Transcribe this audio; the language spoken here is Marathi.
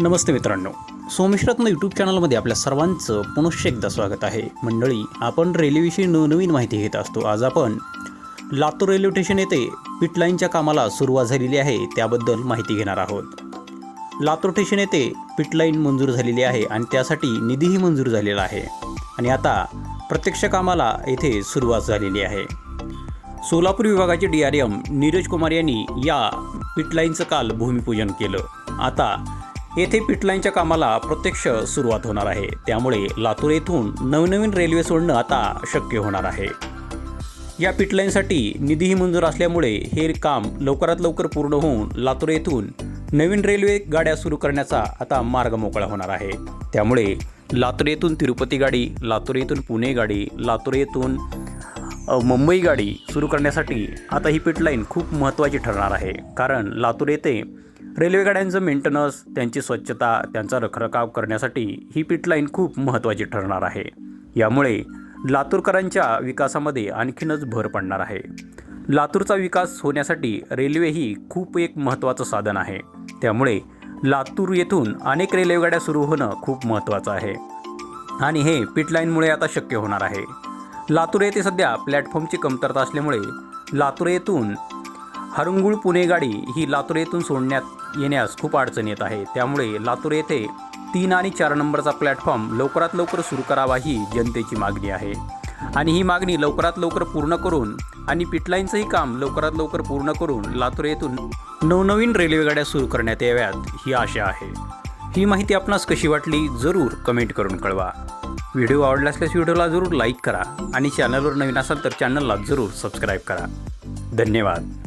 नमस्ते मित्रांनो. सोमिश्रत्न यूट्यूब चॅनलमध्ये आपल्या सर्वांचं पुनश्च एकदा स्वागत आहे. मंडळी आपण रेल्वेविषयी नवनवीन माहिती घेत असतो. आज आपण लातूर रेल्वे स्टेशन येथे पिटलाईनच्या कामाला सुरुवात झालेली आहे त्याबद्दल माहिती घेणार आहोत. लातूर स्टेशन येथे पिटलाईन मंजूर झालेली आहे आणि त्यासाठी निधीही मंजूर झालेला आहे. आणि आता प्रत्यक्ष कामाला येथे सुरुवात झालेली आहे. सोलापूर विभागाचे D R M Neeraj Kumar यांनी या पिटलाईनचं काल भूमिपूजन केलं. आता येथे पिटलाईनच्या कामाला प्रत्यक्ष सुरुवात होणार आहे. त्यामुळे लातूर येथून नवनवीन रेल्वे सोडणं आता शक्य होणार आहे. या पिटलाईनसाठी निधीही मंजूर असल्यामुळे हे काम लवकरात लवकर पूर्ण होऊन लातूर येथून नवीन रेल्वे गाड्या सुरू करण्याचा आता मार्ग मोकळा होणार आहे. त्यामुळे लातूर येथून तिरुपती गाडी लातूर येथून पुणे गाडी लातूर येथून मुंबई गाडी सुरू करण्यासाठी आता ही पिटलाईन खूप महत्त्वाची ठरणार आहे. कारण लातूर येथे रेल्वेगाड्यांचं मेंटेनन्स त्यांची स्वच्छता त्यांचा रखरखाव करण्यासाठी ही पिटलाईन खूप महत्त्वाची ठरणार आहे. यामुळे लातूरकरांच्या विकासामध्ये आणखीनच भर पडणार आहे. लातूरचा विकास होण्यासाठी रेल्वे ही खूप एक महत्त्वाचं साधन आहे. त्यामुळे लातूर येथून अनेक रेल्वेगाड्या सुरू होणं खूप महत्त्वाचं आहे. आणि हे पिटलाईनमुळे आता शक्य होणार आहे. लातूर येथे सध्या प्लॅटफॉर्मची कमतरता असल्यामुळे लातूर येथून हरंगुळ पुणे गाडी ही लातूर येथून सोडण्यात येण्यास खूप अडचण येत आहे. त्यामुळे लातूर येथे तीन आणि चार नंबरचा प्लॅटफॉर्म लवकरात लवकर सुरू करावा ही जनतेची मागणी आहे. आणि ही मागणी लवकरात लवकर पूर्ण करून आणि पिटलाईनचंही काम लवकरात लवकर पूर्ण करून लातूर येथून नवनवीन रेल्वेगाड्या सुरू करण्यात याव्यात ही आशा आहे. ही माहिती आपणास कशी वाटली जरूर कमेंट करून कळवा. व्हिडिओ आवडला असल्यास व्हिडिओला जरूर लाईक करा आणि चॅनलवर नवीन असाल तर चॅनलला जरूर सबस्क्राईब करा. धन्यवाद.